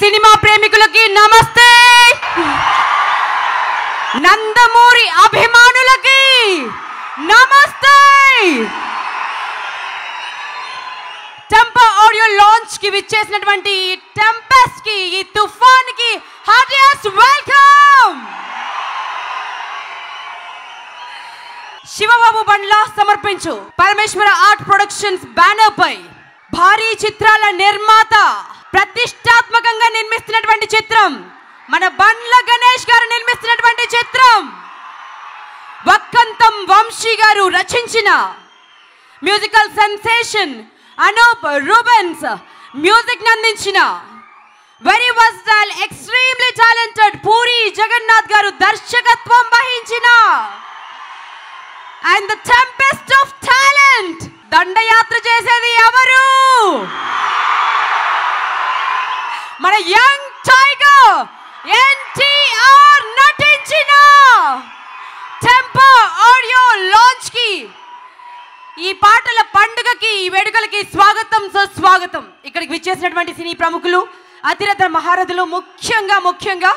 Cinema ప్రేమికులకి నమస్తే. నందమూరి అభిమానులకి నమస్తే. టెంపో ఆడియో లాంచ్కి విచ్చేసినటువంటి ఈ టెంపెస్ట్కి ఈ తుఫాన్కి హార్టియస్ట్ వెల్కమ్. శివబాబు బండ్ల సమర్పించు పరమేశ్వర ఆర్ట్ ప్రొడక్షన్స్ బ్యానర్ పై భారీ చిత్రాల నిర్మాత ప్రతిష్టాత్మకంగా నిర్మిస్తున్నటువంటి చిత్రం. మన బండ్ల గణేష్ గారు నిర్మిస్తున్నటువంటి చిత్రం. వక్కంతం వంశీ గారు రచించిన musical sensation Anoop Rubens music అందించిన very versatile extremely talented Puri Jagannadh గారు దర్శకత్వం వహించిన. And the tempest of talent దండయాత్ర చేసేది ఎవరు? మన యంగ్ టైగర్ ఎన్టీఆర్ నటించిన టెంపో ఆడియో లాంచ్కి ఈ పాటల పండుగకి ఈ వేడుకలకి స్వాగతం సుస్వాగతం. ఇక్కడికి విచ్చేసినటువంటి సినీ ప్రముఖులు అతిరథ మహారథులు ముఖ్యంగా ముఖ్యంగా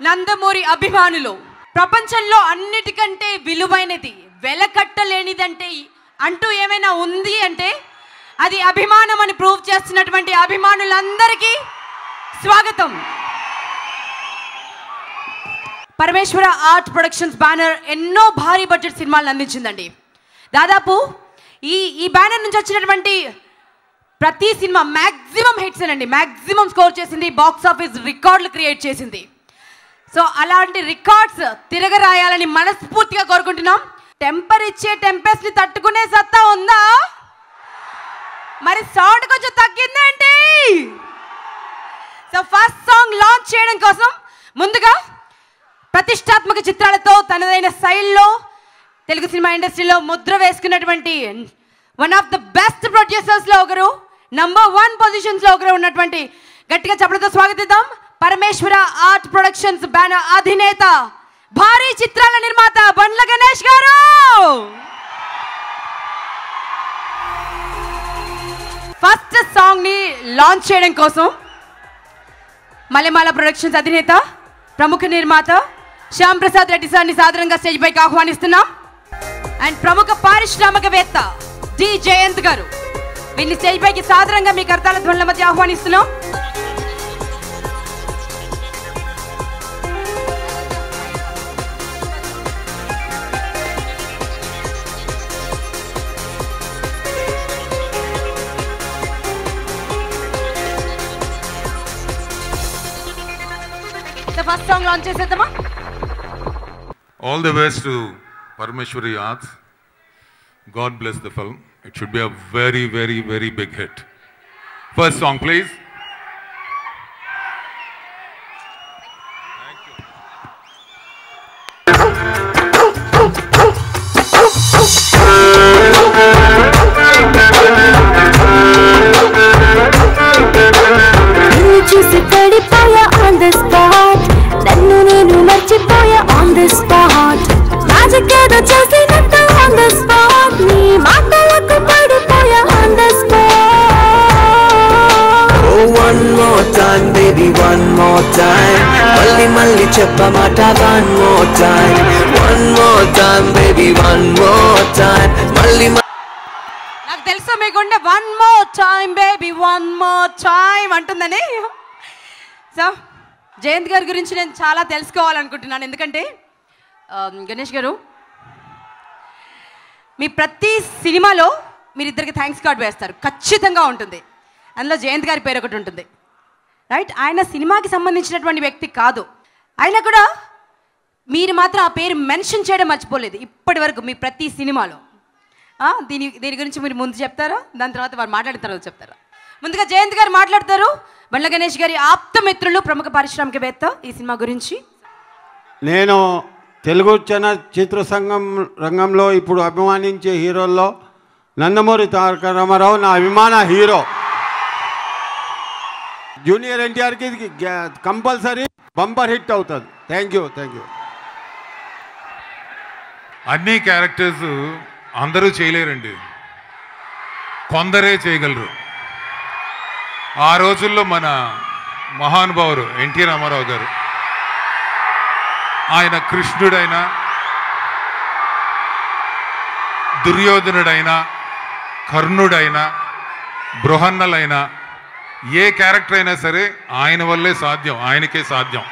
నందమూరి అభిమానులు. ప్రపంచంలో అన్నిటికంటే విలువైనది వెలకట్టలేనిదంటే అంటూ ఏమైనా ఉంది అంటే అది అభిమానం అని ప్రూవ్ చేస్తున్నటువంటి అభిమానులందరికీ స్వాగతం. పరమేశ్వర ఆర్ట్ ప్రొడక్షన్స్ బ్యానర్ ఎన్నో భారీ బడ్జెట్ సినిమాలను అందించిందండి. దాదాపు ఈ ఈ బ్యానర్ నుంచి వచ్చినటువంటి ప్రతి సినిమా మ్యాక్సిమం హిట్స్ అండి. మ్యాక్సిమం స్కోర్ చేసింది బాక్స్ ఆఫీస్ రికార్డులు క్రియేట్ చేసింది. సో అలాంటి రికార్డ్స్ తిరగరాయాలని మనస్ఫూర్తిగా కోరుకుంటున్నాం. టెంపర్ ఇచ్చే టెంపర్స్ని తట్టుకునే సత్తా ఉందా? మరి సౌండ్ కొంచెం తగ్గిందండి సో ఫస్ట్ సాంగ్ లాంచ్ చేయడం కోసం ముందుగా ప్రతిష్టాత్మక చిత్రాలతో తనదైన శైలిలో తెలుగు సినిమా ఇండస్ట్రీలో ముద్ర వేసుకున్నటువంటి వన్ ఆఫ్ ద బెస్ట్ ప్రొడ్యూసర్స్లో ఒకరు నంబర్ వన్ పొజిషన్స్లో ఒకరు ఉన్నటువంటి గట్టిగా చెప్పడంతో స్వాగతిద్దాం. పరమేశ్వర ఆర్ట్ ప్రొడక్షన్స్ బ్యానర్ అధినేత భారీ చిత్రాల నిర్మాత బండ్ల గణేష్ గారు! ఫస్ట్ సాంగ్ని లాంచ్ చేయడం కోసం మలెమాల ప్రొడక్షన్స్ అధినేత ప్రముఖ నిర్మాత శ్యామ్ ప్రసాద్ రెడ్డి సార్ని సాధారణంగా స్టేజ్ పైకి ఆహ్వానిస్తున్నాం. అండ్ ప్రముఖ పారిశ్రామికవేత్త డి జయంత్ గారు. వీళ్ళని స్టేజ్ పైకి సాధారణంగా మీ కర్తాల ధ్వనుల మధ్య ఆహ్వానిస్తున్నాం. ఫస్ట్ సాంగ్ లాంచ్ చేసేద్దామా All the best to Parameshwari Arts. God bless the film. It should be a very, very, very big hit. First song, please. Magic ఏదో చేసినట్టు ఆన్ ద స్పాట్ నీ మాటలకు పడిపోయా on the spot Oh, one more time, baby, one more time. మళ్ళీ మళ్ళీ చెప్పమాట one more time. One more time, baby, one more time. మళ్ళీ మ- నాకు తెలుసు మీకుండే one more time baby one more time అంటుందని so Jayanth గారి గురించి నేను చాలా తెలుసుకోవాలనుకుంటున్నాను ఎందుకంటే ఆ, గణేష్ గారు మీ ప్రతి సినిమాలో మీరు ఇద్దరికి థ్యాంక్స్ కార్డ్ వేస్తారు. ఖచ్చితంగా ఉంటుంది. అందులో జయంత్ గారి పేరు ఒకటి ఉంటుంది. రైట్ ఆయన సినిమాకి సంబంధించినటువంటి వ్యక్తి కాదు. అయినా కూడా మీరు మాత్రం ఆ పేరు మెన్షన్ చేయడం మర్చిపోలేదు. ఇప్పటి వరకు మీ ప్రతి సినిమాలో. దీని దీని గురించి మీరు ముందు చెప్తారా? దాని తర్వాత వారు మాట్లాడిన తర్వాత చెప్తారా? ముందుగా జయంత్ గారు మాట్లాడతారు. బండ్ల గణేష్ గారి ఆప్త మిత్రులు ప్రముఖ పారిశ్రామికవేత్త ఈ సినిమా గురించి. నేను తెలుగు చన చిత్ర సంఘం రంగంలో ఇప్పుడు అభిమానించే హీరోల్లో నందమూరి తారక రామారావు నా అభిమాన హీరో. జూనియర్ ఎన్టీఆర్కి ఇది కంపల్సరీ బంపర్ హిట్ అవుతుంది. థ్యాంక్ యూ థ్యాంక్ యూ అన్ని క్యారెక్టర్స్ అందరూ చేయలేరండి. కొందరే చేయగలరు. ఆ రోజుల్లో మన మహానుభావుడు ఎన్టీ రామారావు గారు ఆయన కృష్ణుడైనా దుర్యోధనుడైనా కర్ణుడైనా బృహన్నలైనా ఏ క్యారెక్టర్ అయినా సరే ఆయన వల్లే సాధ్యం ఆయనకే సాధ్యం.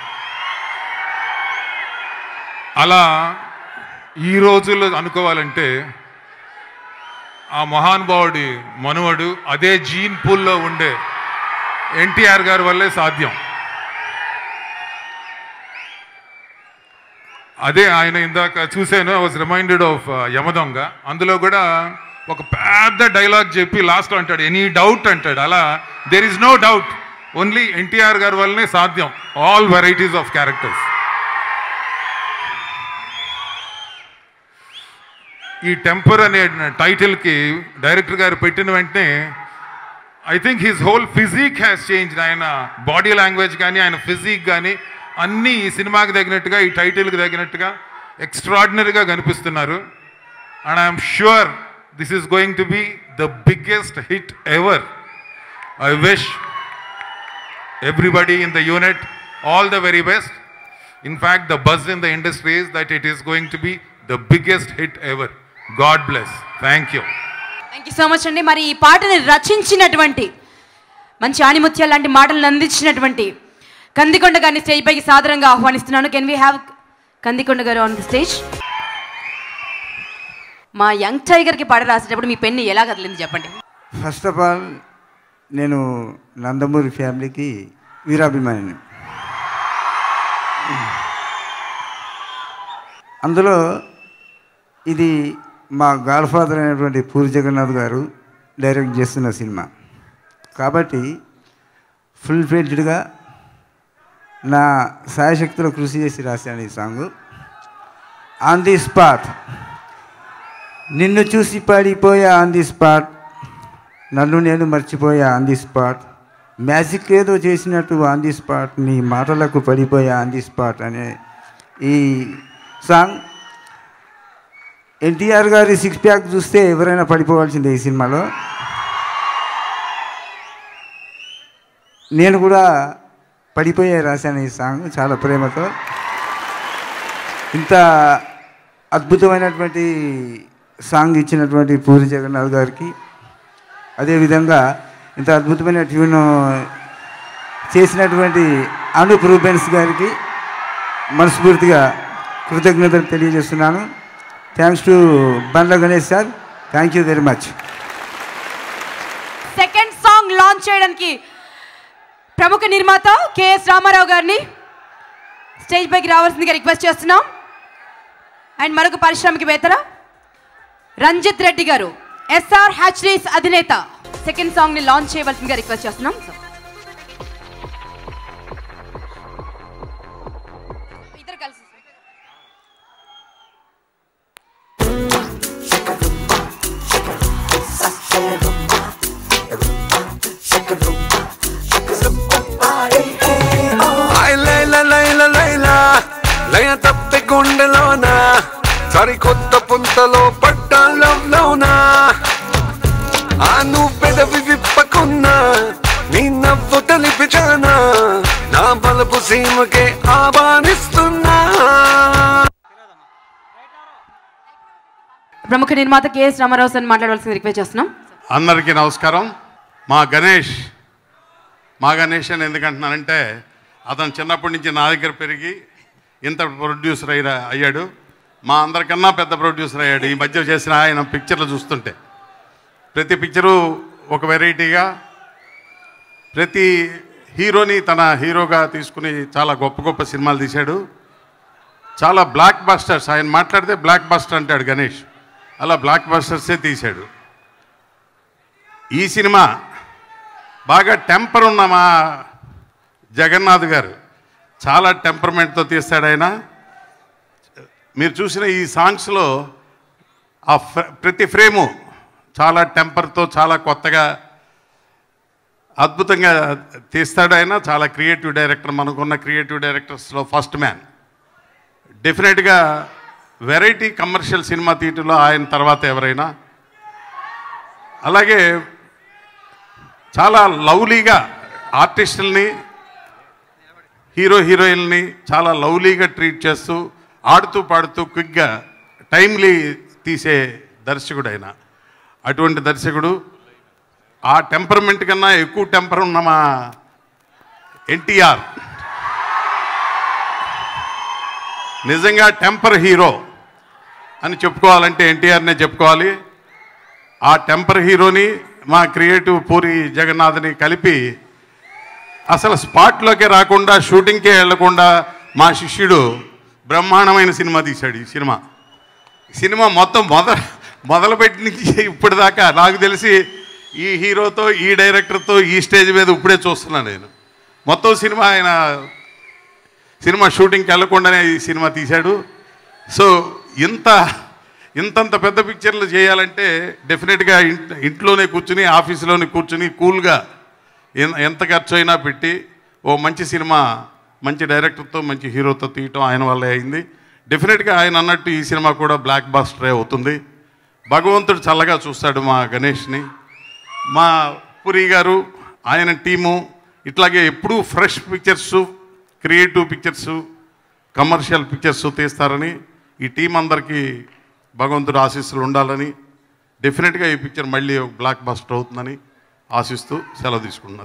అలా ఈ రోజుల్లో అనుకోవాలంటే ఆ మహానుభావుడి మనువడు అదే జీన్ పూల్లో ఉండే ఎన్టీఆర్ గారి వల్లే సాధ్యం. అదే ఆయన ఇందాక చూశాను I was reminded of Yamadonga. అందులో కూడా ఒక పెద్ద డైలాగ్ చెప్పి లాస్ట్లో అంటాడు ఎనీ డౌట్ అంటాడు. అలా there is no doubt only NTR గారి వల్లనే సాధ్యం. ఆల్ వెరైటీస్ ఆఫ్ క్యారెక్టర్స్ ఈ టెంపర్ అనే టైటిల్కి డైరెక్టర్ గారు పెట్టిన వెంటనే I think his whole physique has change ఆయన బాడీ లాంగ్వేజ్ కానీ ఆయన ఫిజిక్ కానీ అన్నీ ఈ సినిమాకి తగినట్టుగా ఈ టైటిల్కి తగినట్టుగా ఎక్స్ట్రాడినరీగా కనిపిస్తున్నారు. And I'm sure this is going to be the biggest hit ever I wish everybody in the unit all the very best in fact, the buzz in the industry that it is is to to the biggest hit ever God bless thank you thank you so much అండి. మరి ఈ పాటని రచించినటువంటి మంచి ఆణిముత్యాలు లాంటి మాటలను అందించినటువంటి కందికొండ గారిని స్టేజ్ పైకి సాదరంగా ఆహ్వానిస్తున్నాను. కెన్ వీ హ్యావ్ కందికొండ గారు ఆన్ ది స్టేజ్ మా యంగ్ టైగర్కి పాట రాసేటప్పుడు మీ పెన్ను ఎలా కదిలింది చెప్పండి. ఫస్ట్ ఆఫ్ ఆల్ నేను నందమూరి ఫ్యామిలీకి వీరాభిమానిని. అందులో ఇది మా గాడ్ ఫాదర్ అయినటువంటి పూరి జగన్నాథ్ గారు డైరెక్ట్ చేస్తున్న సినిమా. కాబట్టి ఫుల్ ఫ్లెడ్జ్డ్గా నా సాయశక్తిలో కృషి చేసి రాశాను ఈ సాంగ్. ఆన్ ది స్పాట్ నిన్ను చూసి పడిపోయా ఆన్ ది స్పాట్ నన్ను నేను మర్చిపోయా ఆన్ ది స్పాట్ మ్యాజిక్ ఏదో చేసినట్టు ఆన్ ది స్పాట్ నీ మాటలకు పడిపోయా ఆన్ ది స్పాట్ అనే ఈ సాంగ్ ఎన్టీఆర్ గారి సిక్స్ ప్యాక్ చూస్తే ఎవరైనా పడిపోవాల్సిందే ఈ సినిమాలో. నేను కూడా పడిపోయే రాశాను ఈ సాంగ్. చాలా ప్రేమతో. ఇంత అద్భుతమైనటువంటి సాంగ్ ఇచ్చినటువంటి పూరి జగన్నాథ్ గారికి. అదేవిధంగా ఇంత అద్భుతమైన ట్యూన్ చేసినటువంటి అనుప్ రూబెన్స్ గారికి మనస్ఫూర్తిగా కృతజ్ఞతలు తెలియజేస్తున్నాను. Thanks to Bandla Ganesh sir. Thank you very much. Second song launch చేయడానికి ప్రముఖ నిర్మాత కెఎస్ రామారావు గారిని స్టేజ్ పైకి రావాల్సిందిగా రిక్వెస్ట్ చేస్తున్నాం. అండ్ మరొక పారిశ్రామికవేత్తల రంజిత్ రెడ్డి గారు ఎస్ఆర్ హ్యాచరీస్ అధినేత. సెకండ్ సాంగ్ని లాంచ్ చేయవలసిందిగా రిక్వెస్ట్ చేస్తున్నాం. సరికొత్త పుంతలో పడ్డ లవ్ లోనా ఆ నువ్వు పెదవి విప్పకున్నా నీ నవ్వు తెలిపిచానా? నా బలపు సీమకే ఆహ్వానిస్తున్నా. ప్రముఖ నిర్మాత కెఎస్ రామారావు సార్ మాట్లాడవలసింది రిక్వెస్ట్ చేస్తున్నాం. అందరికీ నమస్కారం. మా గణేష్ మా గణేష్ అని ఎందుకంటున్నానంటే అతను చిన్నప్పటి నుంచి నా దగ్గర పెరిగి ఇంత ప్రొడ్యూసర్ అయ్యి అయ్యాడు. మా అందరికన్నా పెద్ద ప్రొడ్యూసర్ అయ్యాడు. ఈ మధ్య చేసిన ఆయన పిక్చర్లు చూస్తుంటే. ప్రతి పిక్చరు ఒక వెరైటీగా ప్రతి హీరోని తన హీరోగా తీసుకుని చాలా గొప్ప గొప్ప సినిమాలు తీశాడు. చాలా బ్లాక్ బస్టర్స్ ఆయన మాట్లాడితే బ్లాక్ బస్టర్ అంటాడు గణేష్. అలా బ్లాక్ బస్టర్సే తీశాడు. ఈ సినిమా బాగా టెంపర్ ఉన్న మా జగన్నాథ్ గారు. చాలా టెంపర్మెంట్తో తీస్తాడు ఆయన. మీరు చూసిన ఈ సాంగ్స్లో ఆ ప్రతి ఫ్రేము చాలా టెంపర్తో చాలా కొత్తగా అద్భుతంగా తీస్తాడు ఆయన. చాలా క్రియేటివ్ డైరెక్టర్ మనకున్న క్రియేటివ్ డైరెక్టర్స్లో ఫస్ట్ మ్యాన్ డెఫినెట్గా వెరైటీ కమర్షియల్ సినిమా తీయటంలో ఆయన తర్వాత ఎవరైనా. అలాగే చాలా లవ్లీగా ఆర్టిస్టుల్ని హీరో హీరోయిన్ని చాలా లవ్లీగా ట్రీట్ చేస్తూ ఆడుతూ పాడుతూ క్విక్గా టైమ్లీ తీసే దర్శకుడు ఆయన అటువంటి దర్శకుడు ఆ టెంపర్మెంట్ కన్నా ఎక్కువ టెంపర్ ఉన్న మా ఎన్టీఆర్. నిజంగా టెంపర్ హీరో అని చెప్పుకోవాలంటే ఎన్టీఆర్నే చెప్పుకోవాలి. ఆ టెంపర్ హీరోని మా క్రియేటివ్ పూరి జగన్నాథ్ని కలిపి అసలు స్పాట్లోకి రాకుండా షూటింగ్కే వెళ్ళకుండా మా శిష్యుడు బ్రహ్మాండమైన సినిమా తీశాడు ఈ సినిమా. సినిమా మొత్తం మొదలు మొదలుపెట్టి నుంచి ఇప్పటిదాకా నాకు తెలిసి ఈ హీరోతో ఈ డైరెక్టర్తో ఈ స్టేజ్ మీద ఇప్పుడే చూస్తున్నాను నేను. మొత్తం సినిమా ఆయన సినిమా షూటింగ్కి వెళ్ళకుండానే ఈ సినిమా తీశాడు. సో ఇంత ఇంతంత పెద్ద పిక్చర్లు చేయాలంటే డెఫినెట్గా ఇంట్ ఇంట్లోనే కూర్చుని ఆఫీసులోనే కూర్చుని కూల్గా ఎంత ఖర్చు అయినా పెట్టి ఓ మంచి సినిమా మంచి డైరెక్టర్తో మంచి హీరోతో తీయటం ఆయన వల్లే అయింది. డెఫినెట్గా ఆయన అన్నట్టు ఈ సినిమా కూడా బ్లాక్ బాస్టరే అవుతుంది. భగవంతుడు చల్లగా చూస్తాడు మా గణేష్ని. మా పురి గారు ఆయన టీము ఇట్లాగే ఎప్పుడూ fresh pictures creative pictures commercial pictures తీస్తారని ఈ టీం అందరికీ భగవంతుడు ఆశీస్సులు ఉండాలని డెఫినెట్గా ఈ పిక్చర్ మళ్ళీ బ్లాక్ బస్టర్ అవుతుందని ఆశిస్తూ సెలవు తీసుకుంటున్నాను.